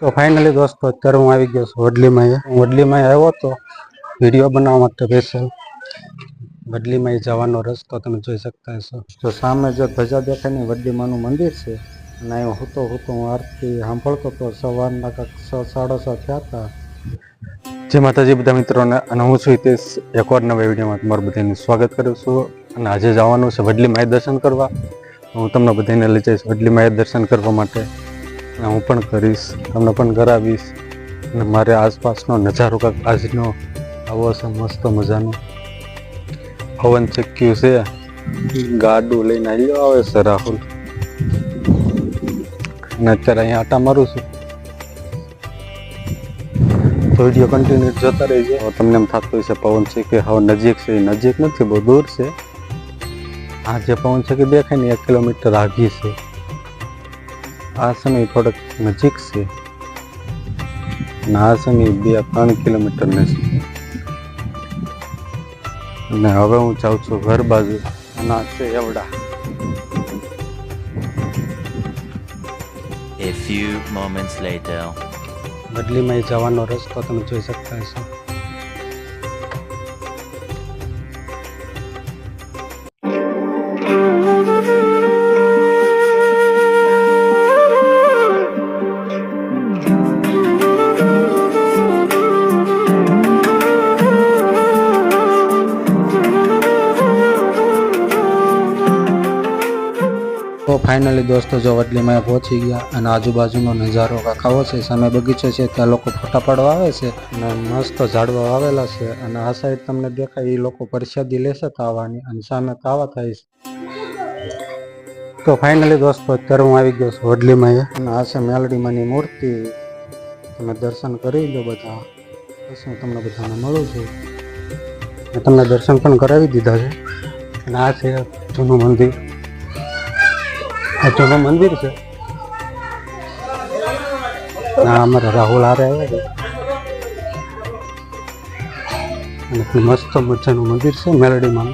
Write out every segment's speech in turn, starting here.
તો ફાઇનલી દોસ્તો, અત્યારે હું આવી ગયો છું વડલીમાં વડલીમાં આવ્યો હતો વીડિયો બનાવવા માટે સ્પેશિયલ વડલીમાં જવાનો રસ્તો તમે જોઈ શકતા હશો. તો સામે જે ધજા દેખાય ને વડલીમાનું મંદિર છે. અને અહીં હું તો હું આરતી સાંભળતો તો સવારના કાંક છ સાડા છ થયા હતા. જે માતાજી બધા મિત્રોને, અને હું છું હિતેશ. એકવાર નવા વિડીયોમાં તમારું બધાનું સ્વાગત કરું છું. અને આજે જવાનું છે વડલી માય દર્શન કરવા. હું તમને બધાને લઈ જઈશ વડલી માય દર્શન કરવા માટે. હું પણ કરીશ, તમને પણ કરાવીશ. અને મારે આસપાસનો નજારો કાંક આજનો આવો છે મસ્ત મજાનો. પવન ચક્યું છે. ગાડું લઈને આવ્યો આવે છે રાહુલ. અને અત્યારે અહીંયા આટા મારું છું. તો વીડિયો કન્ટિન્યુ જોતા હવે તમને એમ થતું હશે, પવન છે કે હવે નજીક છે નજીક નથી, બહુ દૂર છે. આ જે પવન છે કે દેખાય ને, એક કિલોમીટર આઘી છે. આ સમય થોડોક નજીક છે. અને આ સમય બે ત્રણ કિલોમીટર છે. અને હવે હું જાઉં છું ઘર બાજુ. અને આ છે એવડા. A few moments later. બદલીમાં જવાનો રસ્તો તમે જોઈ શકતા હશો. ફાઇનલી દોસ્તો, જો વડલીમાં પહોંચી ગયા અને આજુબાજુનો નજારો કાંખાવો છે, સામે બગીચો છે, ત્યાં લોકો ફોટા પાડવા આવે છે અને મસ્ત ઝાડવા વાવેલા છે અને આ સાઈડ તમને દેખાય એ લોકો પ્રસાદી લેશે કાવાની અને સામે કાવા થાય છે. તો ફાઇનલી દોસ્તો, અત્યારે હું આવી ગયો છું વડલીમાં અને આ છે મેલડીમાંની મૂર્તિ. તમે દર્શન કરી લો બધા. પછી હું તમને બધાને મળું છું. મેં તમને દર્શન પણ કરાવી દીધા છે. અને આ છે જૂનું મંદિર. જૂનું મંદિર છે. ના અમારે રાહુલ આરે આવ્યા છે. મસ્ત મજાનું મંદિર છે મેલડીમાં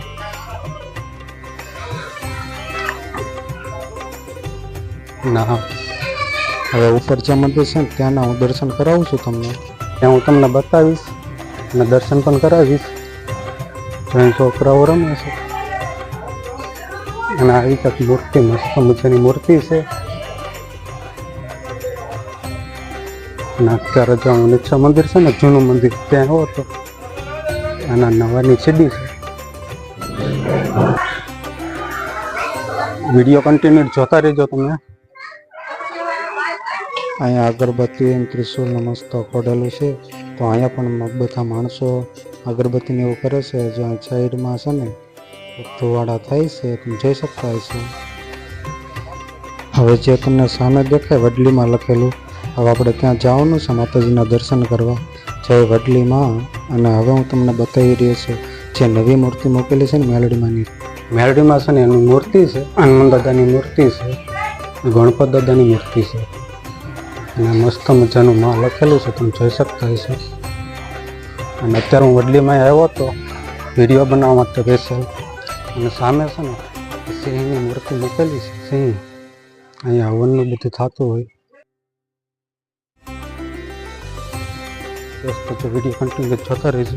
ના, હવે ઉપર જે મંદિર છે ને, ત્યાંના હું દર્શન કરાવું છું તમને. ત્યાં હું તમને બતાવીશ અને દર્શન પણ કરાવીશ. જ્યાં છોકરાઓ રમે છે. અને આવી કંઈક મૂર્તિ મસ્ત મજાની મૂર્તિ છે. અને અત્યારે જો હું નીચે મંદિર છે ને, જૂનું મંદિર ત્યાં આવ્યો હતો આના નવાની સીડી છે. વીડિયો કન્ટિન્યુ જોતા રહેજો તમે. અહીંયા અગરબત્તી એમ ત્રિશુલ મસ્ત ખોડેલું છે. તો અહીંયા પણ બધા માણસો અગરબત્તીને એવું કરે છે, જ્યાં સાઈડમાં છે ને ધુવાડા થાય છે, તમે જોઈ શકતા હશો હવે જે તમને સામે દેખાય, વડલીમાં લખેલું, હવે આપણે ત્યાં જવાનું છે, માતાજીના દર્શન કરવા. જય વડલીમાં, અને હવે હું તમને બતાવી રહ્યો છું, જે નવી મૂર્તિ મૂકેલી છે ને મેલડીમાંની. મેલડીમાં છે ને એની મૂર્તિ છે, હનુમાન દાદાની મૂર્તિ છે, ગણપત દાદાની મૂર્તિ છે. અને મસ્ત મજાનું માં લખેલું છે, તમે જોઈ શકતા હશો અને અત્યારે હું વડલીમાં આવ્યો હતો, વીડિયો બનાવવા માટે સ્પેશિયલ અને સામે છે ને સિંહની મૂર્તિ મૂકેલી છે. સિંહ અહીંયા હવનનું બધું થતું હોય. તો વીડિયો કન્ટિન્યુ જોતા રહેજો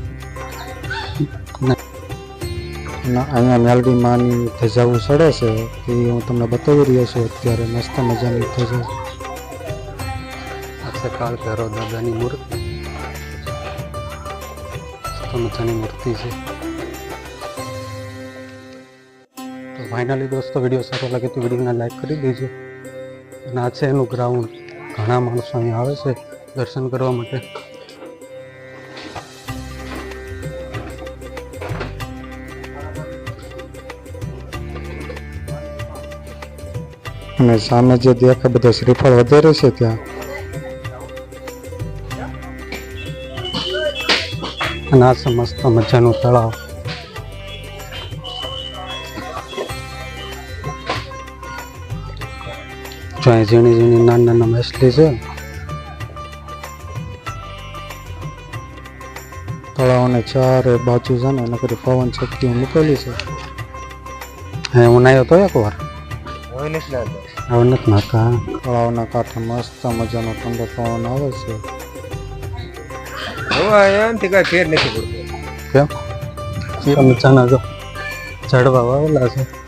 અહીંયા મેલડી માની ધજાઓ ચડે છે. એ હું તમને બતાવી રહ્યો છું. અત્યારે મસ્ત મજાની ધજા. આ કાળ ભૈરવ દાદાની મૂર્તિ. મસ્ત મજાની મૂર્તિ છે. ફાઇનલી દોસ્તો વીડિયો સારો લાગે તો વિડીયોને લાઈક કરી દેજો. અને આ છે એનું ગ્રાઉન્ડ ઘણા માણસો અહીંયા આવે છે દર્શન કરવા માટે. અને સામે જે દેખાય બધા શ્રીફળ વધારે છે ત્યાં. અને આ મસ્ત મજાનું તળાવ. જો અહીં ઝીણી ઝીણી નાના નાના માછલી છે. તળાવને ચારે બાજુ છે ને એના કરી પવન શક્તિ મૂકેલી છે. હે હું નાયો તો એક વાર? હવે નથી નાતા તળાવના કાંઠે મસ્ત મજાનો ઠંડો પવન આવે છે. એમથી કાંઈ ફેર નથી પડતો. કેમ? તમે ચાના જો ઝાડવા વાવેલા છે.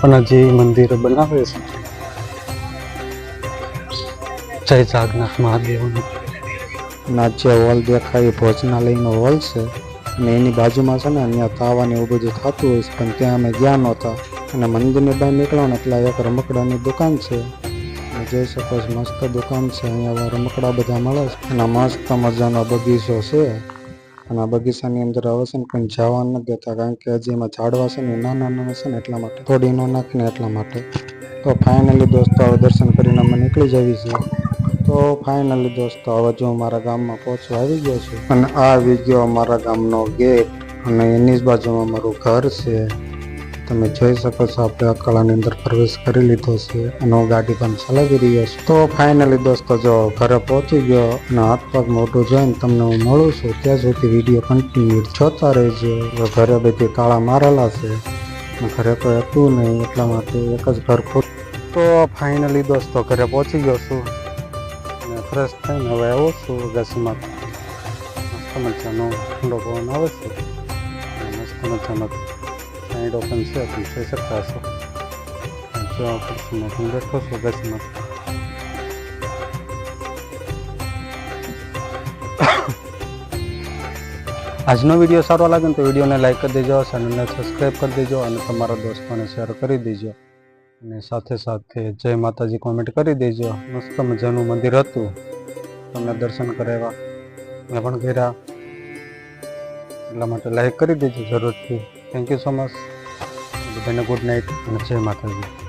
પણ હજી મંદિર બનાવે છે. જય જાગનાથ મહાદેવનું. નાચ્ય હોલ દેખાય ભોજનાલયનો હોલ છે. અને એની બાજુમાં છે ને અહીંયા તાવા ને એવું બધું થતું હોય છે. પણ ત્યાં અમે ગયા નહોતા. અને મંદિરને બહાર નીકળો ને એટલે એક રમકડાની દુકાન છે. જોઈ શકો મસ્ત દુકાન છે. અહીંયા રમકડા બધા મળે છે. અને મસ્ત મજાનો બગીચો છે. અને આ બગીચાની અંદર હવે છે ને પણ જવા નથી દેતા, કારણ કે હજી એમાં ઝાડવા છે ને નાના નાના છે ને એટલા માટે. થોડી ના નાખીને એટલા માટે. તો ફાઇનલી દોસ્તો, હવે દર્શન કરીને અમે નીકળી જવી છે. તો ફાઇનલી દોસ્તો, હવે જો મારા ગામમાં પહોંચવા આવી ગયો છું, અને આ આવી ગયો અમારા ગામનો ગેટ અને એની જ બાજુમાં મારું ઘર છે. તમે જોઈ શકો છો, આપણે અકાળાની અંદર પ્રવેશ કરી લીધો છે અને ગાડી પણ ચલાવી રહ્યો છું. તો ફાઇનલી દોસ્તો, જો ઘરે પહોંચી ગયો અને હાથ પગ મોટું જોઈને તમને હું મળું છું, ત્યાં સુધી વીડિયો કન્ટિન્યુ જોતા રહેજો. ઘરે બધી તાળા મારેલા છે ઘરે કોઈ હતું નહીં, એટલા માટે એક જ ઘર ખોટ તો ફાઇનલી દોસ્તો, ઘરે પહોંચી ગયો છું અને ફ્રેશ થઈને હવે આવું છું અગાસીમાં. મસ્ત મજાનો ઠંડો પવન આવે છે. મસ્ત મજાનો સાઈડ ઓપન છે તમે જોઈ શકતા હશો જો ખુરશીમાં હું બેઠો છું આજનો વીડિયો સારો લાગે ને તો વિડીયોને લાઇક કરી દેજો ચેનલને સબસ્ક્રાઈબ કરી દેજો અને તમારા દોસ્તોને શેર કરી દેજો અને સાથે સાથે જય માતાજી કોમેન્ટ કરી દેજો મસ્ત મજાનું મંદિર હતું તમને દર્શન કરાવ્યા મેં પણ કર્યા એટલા માટે લાઈક કરી દેજો જરૂરથી થેન્ક યુ સો મચ બધાને ગુડ નાઇટ અને જય માતાજી